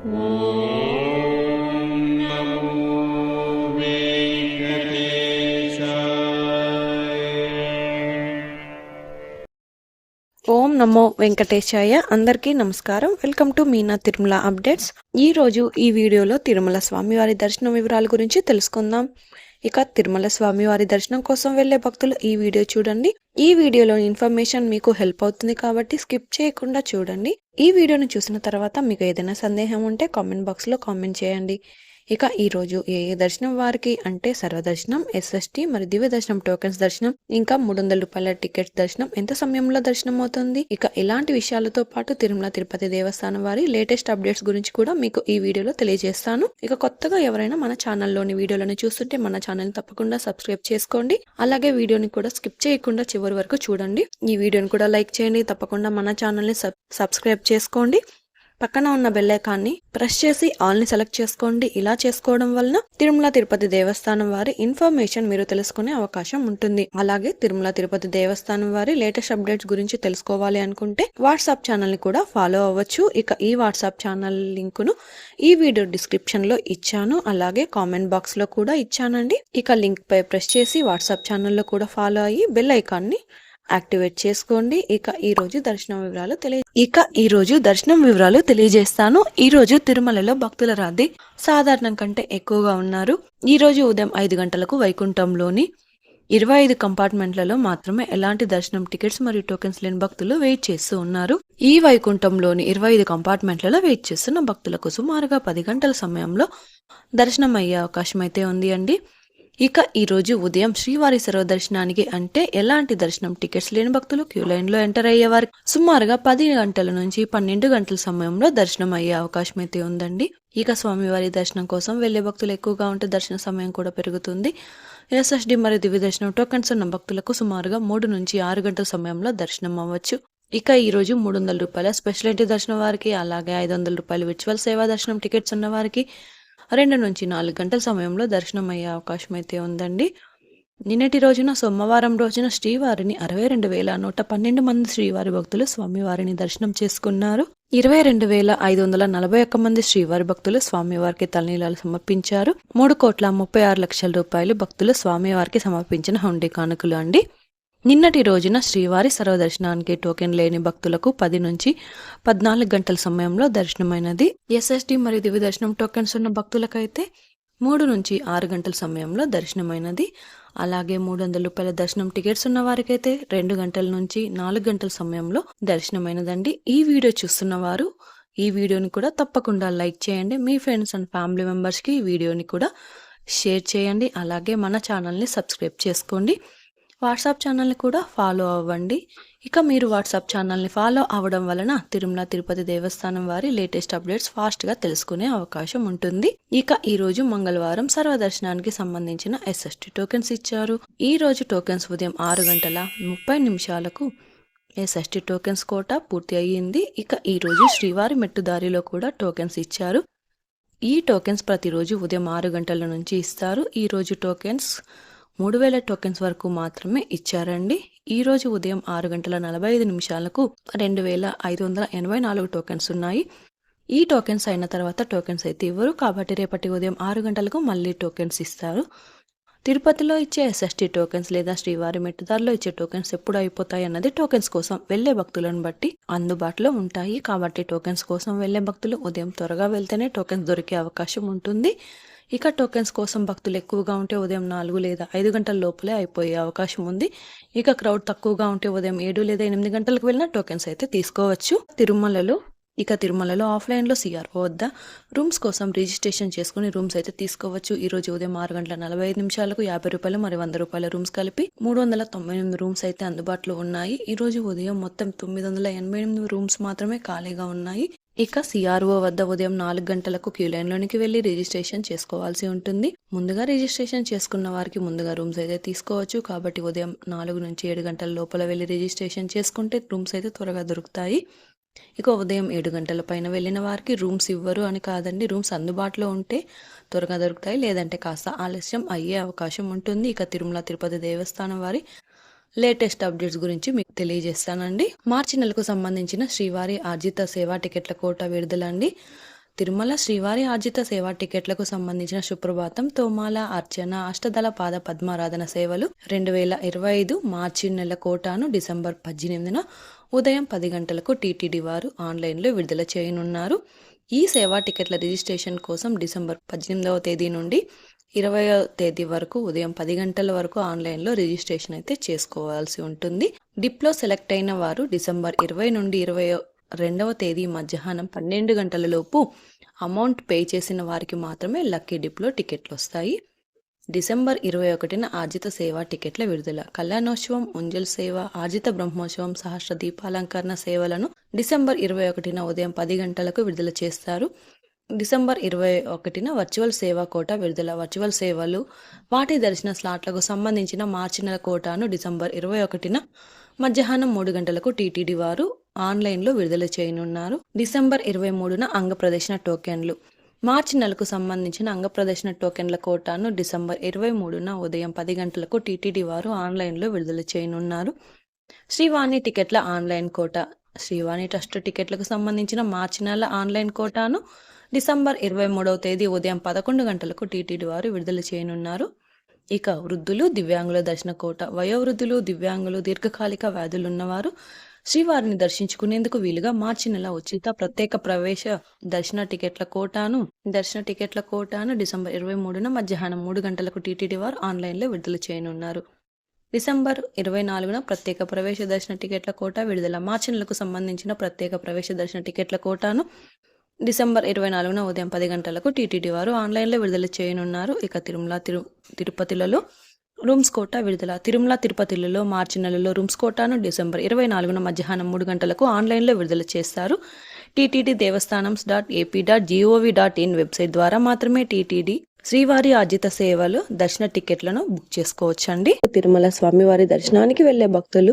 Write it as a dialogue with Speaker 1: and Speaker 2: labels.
Speaker 1: ఓం నమో వెంకటేశాయ అందరికీ నమస్కారం. Welcome to Meena Tirumala updates. ఈ రోజు ఈ వీడియోలో తిరుమల స్వామివారి దర్శనం వివరాల గురించి తెలుసుకుందాం. ఇక తిరుమల స్వామివారి దర్శనం కోసం వెళ్ళే భక్తులు ఈ వీడియో చూడండి. ఈ వీడియోలో ఇన్ఫర్మేషన్ మీకు హెల్ప్ అవుతుంది కాబట్టి స్కిప్ చేయకుండా చూడండి. ఈ వీడియోని చూసిన తర్వాత మీకు ఏదైనా సందేహం ఉంటే కామెంట్ బాక్స్లో కామెంట్ చేయండి. ఇక ఈరోజు ఏ ఏ దర్శనం వారికి అంటే సర్వదర్శనం ఎస్ఎస్టి మరి దివ్య దర్శనం టోకెన్స్ దర్శనం ఇంకా మూడు వందల రూపాయల టికెట్స్ దర్శనం ఎంత సమయంలో దర్శనం అవుతుంది? ఇక ఇలాంటి విషయాలతో పాటు తిరుమల తిరుపతి దేవస్థానం వారి లేటెస్ట్ అప్డేట్స్ గురించి కూడా మీకు ఈ వీడియోలో తెలియజేస్తాను. ఇక కొత్తగా ఎవరైనా మన ఛానల్లోని వీడియోలను చూస్తుంటే మన ఛానల్ తప్పకుండా సబ్స్క్రైబ్ చేసుకోండి. అలాగే వీడియోని కూడా స్కిప్ చేయకుండా చివరి వరకు చూడండి. ఈ వీడియోని కూడా లైక్ చేయండి. తప్పకుండా మన ఛానల్ని సబ్ సబ్స్క్రైబ్ చేసుకోండి. పక్కన ఉన్న బెల్లైకాన్ని ప్రెస్ చేసి ఆల్ని సెలెక్ట్ చేసుకోండి. ఇలా చేసుకోవడం వలన తిరుమల తిరుపతి దేవస్థానం వారి ఇన్ఫర్మేషన్ మీరు తెలుసుకునే అవకాశం ఉంటుంది. అలాగే తిరుమల తిరుపతి దేవస్థానం వారి లేటెస్ట్ అప్డేట్స్ గురించి తెలుసుకోవాలి అనుకుంటే వాట్సాప్ ఛానల్ని కూడా ఫాలో అవ్వచ్చు. ఇక ఈ వాట్సాప్ ఛానల్ లింక్ను ఈ వీడియో డిస్క్రిప్షన్లో ఇచ్చాను. అలాగే కామెంట్ బాక్స్లో కూడా ఇచ్చానండి. ఇక లింక్ పై ప్రెస్ చేసి వాట్సాప్ ఛానల్లో కూడా ఫాలో అయ్యి బెల్ ఐకాన్ని యాక్టివేట్ చేసుకోండి. ఇక ఈ రోజు దర్శనం వివరాలు తెలియ ఇక ఈ రోజు దర్శనం వివరాలు తెలియజేస్తాను. ఈ రోజు తిరుమలలో భక్తుల రాది సాధారణం కంటే ఎక్కువగా ఉన్నారు. ఈ రోజు ఉదయం ఐదు గంటలకు వైకుంఠంలోని ఇరవై ఐదు కంపార్ట్మెంట్లలో మాత్రమే ఎలాంటి దర్శనం టికెట్స్ మరియు టోకెన్స్ లేని భక్తులు వెయిట్ చేస్తూ ఉన్నారు. ఈ వైకుంఠంలోని ఇరవై ఐదు కంపార్ట్మెంట్లలో వెయిట్ చేస్తున్న భక్తులకు సుమారుగా పది గంటల సమయంలో దర్శనం అయ్యే అవకాశం అయితే ఉంది అండి. ఇక ఈరోజు ఉదయం శ్రీవారి సర్వదర్శనానికి అంటే ఎలాంటి దర్శనం టికెట్స్ లేని భక్తులు క్యూ లైన్లో ఎంటర్ అయ్యేవారు? సుమారుగా పది గంటల నుంచి పన్నెండు గంటల సమయంలో దర్శనం అయ్యే అవకాశం అయితే ఉందండి. ఇక స్వామివారి దర్శనం కోసం వెళ్ళే భక్తులు ఎక్కువగా ఉంటే దర్శన సమయం కూడా పెరుగుతుంది. ఎస్ఎస్డి మరియు దివ్య దర్శనం టోకెన్స్ ఉన్న భక్తులకు సుమారుగా మూడు నుంచి ఆరు గంటల సమయంలో దర్శనం అవ్వచ్చు. ఇక ఈ రోజు మూడు వందల రూపాయల స్పెషాలిటీ దర్శనం వారికి అలాగే ఐదు వందల రూపాయల విర్చువల్ సేవా దర్శనం టికెట్స్ ఉన్న వారికి రెండు నుంచి నాలుగు గంటల సమయంలో దర్శనం అయ్యే అవకాశం అయితే ఉందండి. నిన్నటి రోజున సోమవారం రోజున శ్రీవారిని అరవై రెండు వేల నూట పన్నెండు మంది శ్రీవారి భక్తులు స్వామివారిని దర్శనం చేసుకున్నారు. ఇరవై రెండు వేల ఐదు వందల నలభై ఒక్క మంది శ్రీవారి భక్తులు స్వామివారికి తలనీలాలు సమర్పించారు. మూడు కోట్ల ముప్పై ఆరు లక్షల రూపాయలు భక్తులు స్వామివారికి సమర్పించిన హుండీ కానుకలు అండి. నిన్నటి రోజున శ్రీవారి సర్వదర్శనానికి టోకెన్ లేని భక్తులకు పది నుంచి పద్నాలుగు గంటల సమయంలో దర్శనమైనది. ఎస్ఎస్డి మరియు దివ్య దర్శనం టోకెన్స్ ఉన్న భక్తులకైతే మూడు నుంచి ఆరు గంటల సమయంలో దర్శనమైనది. అలాగే మూడు వందల రూపాయల దర్శనం టికెట్స్ ఉన్న వారికైతే రెండు గంటల నుంచి నాలుగు గంటల సమయంలో దర్శనమైనదండి. ఈ వీడియో చూస్తున్న వారు ఈ వీడియోని కూడా తప్పకుండా లైక్ చేయండి. మీ ఫ్రెండ్స్ అండ్ ఫ్యామిలీ మెంబర్స్కి ఈ వీడియోని కూడా షేర్ చేయండి. అలాగే మన ఛానల్ని సబ్స్క్రైబ్ చేసుకోండి. వాట్సాప్ ఛానల్ని కూడా ఫాలో అవ్వండి. ఇక మీరు వాట్సాప్ ఛానల్ని ఫాలో అవ్వడం వలన తిరుమల తిరుపతి దేవస్థానం వారి లేటెస్ట్ అప్డేట్స్ ఫాస్ట్గా తెలుసుకునే అవకాశం ఉంటుంది. ఇక ఈ రోజు మంగళవారం సర్వదర్శనానికి సంబంధించిన ఎస్ఎస్టీ టోకెన్స్ ఇచ్చారు. ఈ రోజు టోకెన్స్ ఉదయం ఆరు గంటల ముప్పై నిమిషాలకు ఎస్ఎస్టీ టోకెన్స్ కోట పూర్తి అయ్యింది. ఇక ఈ రోజు శ్రీవారి మెట్టుదారిలో కూడా టోకెన్స్ ఇచ్చారు. ఈ టోకెన్స్ ప్రతిరోజు ఉదయం ఆరు గంటల నుంచి ఇస్తారు. ఈరోజు టోకెన్స్ మూడు వేల టోకెన్స్ వరకు మాత్రమే ఇచ్చారండి. ఈ రోజు ఉదయం ఆరు గంటల నలభై ఐదు నిమిషాలకు రెండు వేల ఐదు వందల ఎనభై నాలుగు టోకెన్స్ ఉన్నాయి. ఈ టోకెన్స్ అయిన తర్వాత టోకెన్స్ అయితే ఇవ్వరు. కాబట్టి రేపటి ఉదయం ఆరు గంటలకు మళ్ళీ టోకెన్స్ ఇస్తారు. తిరుపతిలో ఇచ్చే ఎస్ఎస్టీ టోకెన్స్ లేదా శ్రీవారి మెట్టుదారిలో ఇచ్చే టోకెన్స్ ఎప్పుడు అయిపోతాయి అన్నది టోకెన్స్ కోసం వెళ్ళే భక్తులను బట్టి అందుబాటులో ఉంటాయి. కాబట్టి టోకెన్స్ కోసం వెళ్ళే భక్తులు ఉదయం త్వరగా వెళ్తేనే టోకెన్స్ దొరికే అవకాశం ఉంటుంది. ఇక టోకెన్స్ కోసం భక్తులు ఎక్కువగా ఉంటే ఉదయం నాలుగు లేదా ఐదు గంటల లోపలే అయిపోయే అవకాశం ఉంది. ఇక క్రౌడ్ తక్కువగా ఉంటే ఉదయం ఏడు లేదా ఎనిమిది గంటలకు వెళ్ళినా టోకెన్స్ అయితే తీసుకోవచ్చు. తిరుమలలో ఇక తిరుమలలో ఆఫ్లైన్లో సిఆర్ఓ వద్ద రూమ్స్ కోసం రిజిస్ట్రేషన్ చేసుకుని రూమ్స్ అయితే తీసుకోవచ్చు. ఈ రోజు ఉదయం ఆరు గంటల నలభై ఐదు నిమిషాలకు యాభై రూపాయలు మరి వంద రూపాయల రూమ్స్ కలిపి మూడు వందల తొంభై ఎనిమిది రూమ్స్ అయితే అందుబాటులో ఉన్నాయి. ఈ రోజు ఉదయం మొత్తం తొమ్మిది వందల ఎనభై ఎనిమిది రూమ్స్ మాత్రమే ఖాళీగా ఉన్నాయి. ఇక సిఆర్ఓ వద్ద ఉదయం నాలుగు గంటలకు క్యూ లైన్లోనికి వెళ్ళి రిజిస్ట్రేషన్ చేసుకోవాల్సి ఉంటుంది. ముందుగా రిజిస్ట్రేషన్ చేసుకున్న వారికి ముందుగా రూమ్స్ అయితే తీసుకోవచ్చు. కాబట్టి ఉదయం నాలుగు నుంచి ఏడు గంటల లోపల వెళ్ళి రిజిస్ట్రేషన్ చేసుకుంటే రూమ్స్ అయితే త్వరగా దొరుకుతాయి. ఇక ఉదయం ఏడు గంటల పైన వెళ్ళిన వారికి రూమ్స్ ఇవ్వరు అని కాదండి. రూమ్స్ అందుబాటులో ఉంటే త్వరగా దొరుకుతాయి. లేదంటే కాస్త ఆలస్యం అయ్యే అవకాశం ఉంటుంది. ఇక తిరుమల తిరుపతి దేవస్థానం వారి లేటెస్ట్ అప్డేట్స్ గురించి మీకు తెలియజేస్తానండి. మార్చి నెలకు సంబంధించిన శ్రీవారి ఆర్జిత సేవా టికెట్ల కోట విడుదల అండి తిరుమల శ్రీవారి ఆర్జిత సేవా టికెట్లకు సంబంధించిన సుప్రభాతం తోమాల అర్చన అష్టదళ పాద పద్మారాధన సేవలు రెండు వేల ఇరవై ఐదు మార్చి నెల కోటాను డిసెంబర్ పద్దెనిమిదిన ఉదయం పది గంటలకు టీటీడీ వారు ఆన్లైన్లో విడుదల చేయనున్నారు. ఈ సేవా టికెట్ల రిజిస్ట్రేషన్ కోసం డిసెంబర్ పద్దెనిమిదవ తేదీ నుండి ఇరవయో తేదీ వరకు ఉదయం పది గంటల వరకు ఆన్లైన్లో రిజిస్ట్రేషన్ అయితే చేసుకోవాల్సి ఉంటుంది. డిప్లో సెలెక్ట్ అయిన వారు డిసెంబర్ ఇరవై నుండి ఇరవై రెండవ తేదీ మధ్యాహ్నం పన్నెండు గంటల లోపు అమౌంట్ పే చేసిన వారికి మాత్రమే లక్కీ డిప్లో టికెట్లు వస్తాయి. డిసెంబర్ ఇరవై ఒకటిన ఆర్జిత సేవ టికెట్ల విడుదల. కళ్యాణోత్సవం ఉంజల్ సేవ ఆర్జిత బ్రహ్మోత్సవం సహస్ర దీపాలంకరణ సేవలను డిసెంబర్ ఇరవై ఒకటిన ఉదయం పది గంటలకు విడుదల చేస్తారు. డిసెంబర్ ఇరవై ఒకటిన వర్చువల్ సేవా కోట విడుదల. వర్చువల్ సేవలు వాటి దర్శన స్లాట్లకు సంబంధించిన మార్చి నెల కోటాను డిసెంబర్ ఇరవై ఒకటిన మధ్యాహ్నం మూడు గంటలకు టీటీడీ వారు ఆన్లైన్లో విడుదల చేయనున్నారు. డిసెంబర్ ఇరవై మూడున అంగ ప్రదర్శన టోకెన్లు. మార్చి నెలకు సంబంధించిన అంగ ప్రదర్శన టోకెన్ల కోటాను డిసెంబర్ ఇరవై మూడున ఉదయం పది గంటలకు టీటీడీ వారు ఆన్లైన్లో విడుదల చేయనున్నారు. శ్రీవాణి టికెట్ల ఆన్లైన్ కోట. శ్రీవాణి ట్రస్ట్ టికెట్లకు సంబంధించిన మార్చి నెల ఆన్లైన్ కోటాను డిసెంబర్ ఇరవై మూడవ తేదీ ఉదయం పదకొండు గంటలకు టీటీడీ వారు విడుదల చేయనున్నారు. ఇక వృద్ధులు దివ్యాంగుల దర్శన కోట వయోవృద్ధులు దివ్యాంగులు దీర్ఘకాలిక వ్యాధులున్నవారు శ్రీవారిని దర్శించుకునేందుకు వీలుగా మార్చి నెల ఉచిత ప్రత్యేక ప్రవేశ దర్శన టికెట్ల కోటాను దర్శన టికెట్ల కోటాను డిసెంబర్ ఇరవై మూడున మధ్యాహ్నం మూడు గంటలకు టీటీడీ వారు ఆన్లైన్లో విడుదల చేయనున్నారు. డిసెంబర్ ఇరవై నాలుగున ప్రత్యేక ప్రవేశ దర్శన టికెట్ల కోట విడుదల మార్చి నెలకు సంబంధించిన ప్రత్యేక ప్రవేశ దర్శన టికెట్ల కోటాను డిసెంబర్ ఇరవై నాలుగున ఉదయం పది గంటలకు టీటీడీ వారు ఆన్లైన్లో విడుదల చేయనున్నారు. ఇక తిరుమల తిరు తిరుపతిలలో రూమ్స్ కోటా విడుదల. తిరుమల తిరుపతిలలో మార్చి నెలలో రూమ్స్ కోటాను డిసెంబర్ ఇరవై నాలుగున మధ్యాహ్నం మూడు గంటలకు ఆన్లైన్లో విడుదల చేస్తారు. TTD Devasthanams dot AP dot gov dot in website ద్వారా మాత్రమే టీటీడీ శ్రీవారి ఆర్జిత సేవలు దర్శన టికెట్లను బుక్ చేసుకోవచ్చండి. తిరుమల స్వామివారి దర్శనానికి వెళ్ళే భక్తులు